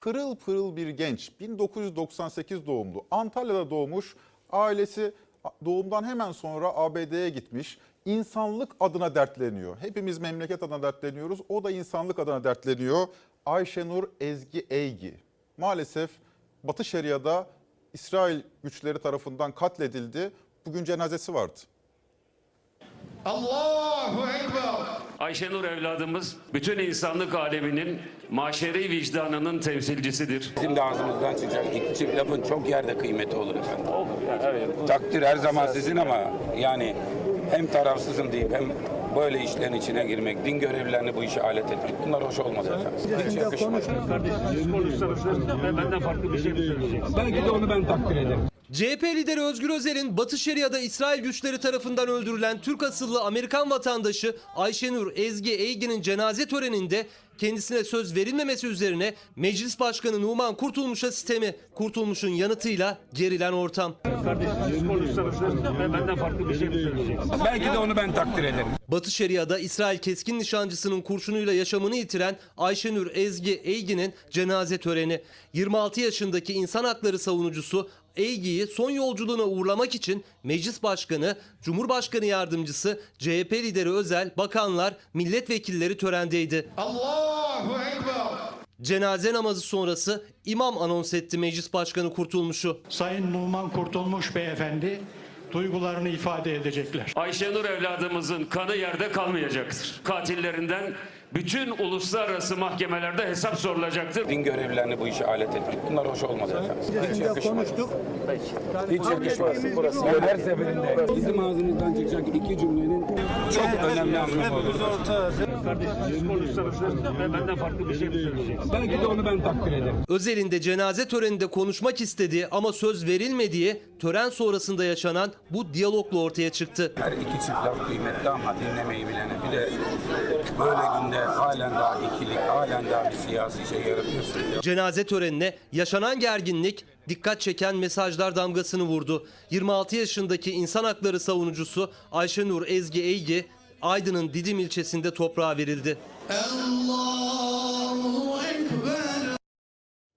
Pırıl pırıl bir genç 1998 doğumlu Antalya'da doğmuş ailesi doğumdan hemen sonra ABD'ye gitmiş insanlık adına dertleniyor. Hepimiz memleket adına dertleniyoruz o da insanlık adına dertleniyor. Ayşenur Ezgi Eygi maalesef Batı Şeria'da İsrail güçleri tarafından katledildi. Bugün cenazesi vardı. Ekber. Ayşenur evladımız bütün insanlık aleminin maşeri vicdanının temsilcisidir. Bizim de ağzımızdan çıkacak iki çift lafın çok yerde kıymeti olur efendim. Takdir her zaman sizin ama yani hem tarafsızım deyip hem böyle işlerin içine girmek, din görevlilerini bu işe alet etmek bunlar hoş olmaz efendim. Hiç yakışmaz. Kardeşiniz konuşsanız ve benden farklı bir şey mi söyleyeceksiniz? Belki de onu ben takdir ederim. CHP lideri Özgür Özel'in Batı Şeria'da İsrail güçleri tarafından öldürülen Türk asıllı Amerikan vatandaşı Ayşenur Ezgi Eygi'nin cenaze töreninde kendisine söz verilmemesi üzerine Meclis Başkanı Numan Kurtulmuş'a sistemi Kurtulmuş'un yanıtıyla gerilen ortam. Kardeşiniz konuşsanız ve benden farklı bir şey mi söyleyeceksiniz? Belki de onu ben takdir ederim. Batı Şeria'da İsrail keskin nişancısının kurşunuyla yaşamını yitiren Ayşenur Ezgi Eygi'nin cenaze töreni. 26 yaşındaki insan hakları savunucusu Eygi'yi son yolculuğuna uğurlamak için Meclis Başkanı, Cumhurbaşkanı Yardımcısı, CHP lideri Özel, bakanlar, milletvekilleri törendeydi. Allahu Ekber. Cenaze namazı sonrası imam anons etti Meclis Başkanı Kurtulmuş'u. Sayın Numan Kurtulmuş Beyefendi duygularını ifade edecekler. Ayşenur evladımızın kanı yerde kalmayacaktır. Katillerinden bütün uluslararası mahkemelerde hesap sorulacaktır. Din görevlilerini bu işe alet etmek bunlar hoş olmaz efendim. Hiç yakışmaz. Hiç yakışmaz. Her seferinde bizim ağzımızdan çıkacak iki cümlenin çok önemli anlamı olur. Kardeşiniz konuşsanız ve benden farklı bir şey mi söyleyeceksiniz? Belki de onu ben takdir ederim. Özel'in de cenaze töreninde konuşmak istediği ama söz verilmediği tören sonrasında yaşanan bu diyalogla ortaya çıktı. Her iki çift laf kıymetli ama dinlemeyi bilene bir de böyle günde halen daha ikilik, halen daha bir siyasi şey yaratıyorsunuz. ya. Cenaze törenine yaşanan gerginlik dikkat çeken mesajlar damgasını vurdu. 26 yaşındaki insan hakları savunucusu Ayşenur Ezgi Eygi Aydın'ın Didim ilçesinde toprağa verildi. Allah!